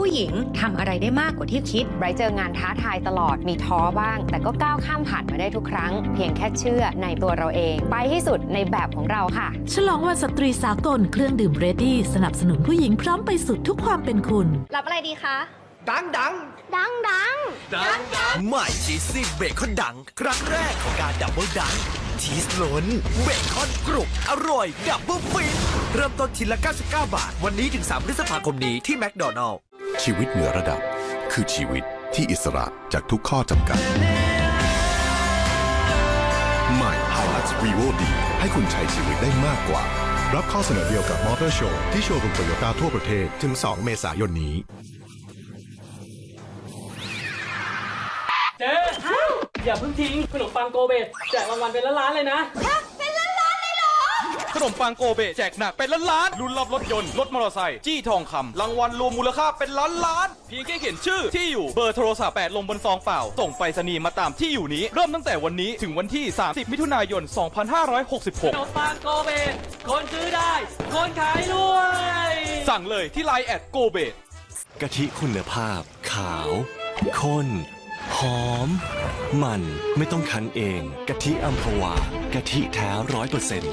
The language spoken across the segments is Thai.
ผู้หญิงทำอะไรได้มากกว่าที่คิดไบรท์เจองานท้าทายตลอดมีท้อบ้าง แต่ก็ก้าวข้ามผ่านมาได้ทุกครั้ง เพียงแค่เชื่อในตัวเราเอง ไปให้สุดในแบบของเราค่ะ ฉลองวันสตรีสากลเครื่องดื่มเรดี้สนับสนุนผู้หญิงพร้อมไปสุดทุกความเป็นคุณ รับอะไรดีคะดังดังดังดังใหม่ชีสซี่เบคอนดัง ครั้งแรกของการดับเบิลดังชีสล้นเบคอนกรุบอร่อยดับเบิลฟินเริ่มต้นชิ้นละ 99 บาท วันนี้ถึง 3 พฤษภาคมนี้ที่แมคโดนัลล์ ชีวิตเหนือระดับ คือชีวิตที่อิสระจากทุกข้อจำกัด ใหม่ Hilux Revo D ให้คุณใช้ชีวิตได้มากกว่า รับข้อเสนอเดียวกับมอเตอร์โชว์ที่โชว์รูมโตโยต้าทั่วประเทศ ถึง 2 เมษายนนี้ เจ๊อย่าเพิ่งทิ้งขนมปังโกเบตแจกรางวัลเป็นล้านๆเลยนะ ขนมปังโกเบะแจกหนักเป็นล้านล้านๆลุ้นรับรถยนต์รถมอเตอร์ไซค์จี้ทองคำรางวัลรวมมูลค่าเป็นล้านล้านๆเพียงแค่เขียนชื่อที่อยู่เบอร์โทรศัพท์แปดลงบนซองเปล่า ส่งไปรษณีย์มาตามที่อยู่นี้ เริ่มตั้งแต่วันนี้ถึงวันที่ 30 มิถุนายนขนมปังโกเบตคนซื้อได้ คนขายรวย2566สั่งเลยที่ไลน์แอดโกเบะกะทิคุณภาพ ขาวข้น หอม มันไม่ต้องคั้นเองกะทิอัมพวากะทิแท้ร้อยเปอร์เซ็นต์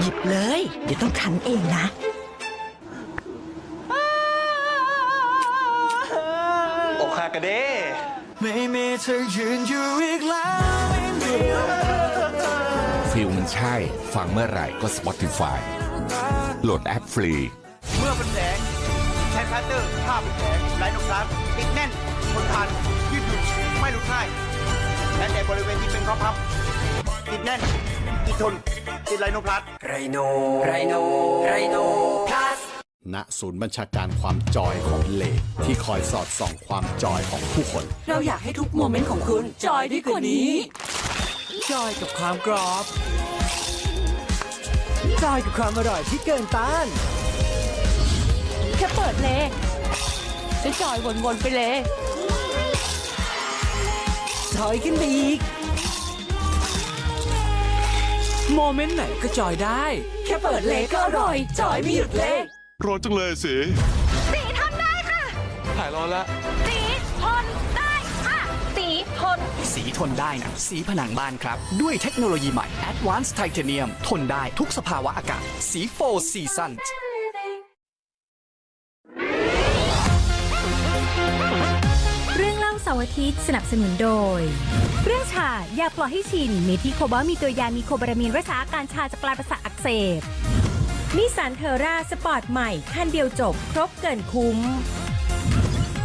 หยิบเลย เดี๋ยวต้องคันเองนะ อกหักกันเด้ไม่มีเธอยืนอยู่อีกแล้วฟิลมันใช่ ฟังเมื่อไหร่ก็ Spotify โหลดแอปฟรี เมื่อเป็นแผลใช้พลาสเตอร์ผ้าเป็นแผลไร้นกพลาสติดแน่นทนทานยืดหยุ่นไม่หลุดง่ายและแต่บริเวณที่เป็นข้อพับ ติดแน่นติดทนติดไร้นกพลาสไรโนไรโนไรโนพลัสณศูนย์บัญชาการความจอยของเลกที่คอยสอดส่องความจอยของผู้คน เราอยากให้ทุกโมเมนต์ของคุณจอยที่กว่านี้ จอยกับความกรอบ จอยกับความอร่อยที่เกินต้าน แค่เปิดเลยจะจอยวนๆไปเลย ถอยขึ้นไปอีก โมเมนต์ไหนก็จอยได้ แค่เปิดเลยก็อร่อย จอยไม่หยุดเลยร้อนจังเลยสิสีทนได้ค่ะ ถ่ายรอแล้วสีทนได้ค่ะสีทน สีทนได้นะสีผนังบ้านครับ ด้วยเทคโนโลยีใหม่ Advanced Titanium ทนได้ทุกสภาวะอากาศ สีโฟซีซัน สาร์อาทิตย์สนับสนุนโดยเรื่องชาอย่าปล่อยให้ชินมีที่โคบอลมีตัวยามีโคบารามีนรักษาอาการชาจากปลายประสาทอักเสบนิสสันเทอร่าสปอร์ตใหม่คันเดียวจบ ครบเกินคุ้ม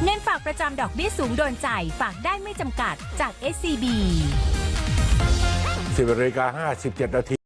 เงินฝากประจำดอกเบี้ยสูงโดนใจ ฝากได้ไม่จำกัดจาก SCB 10นาฬิกา57นาที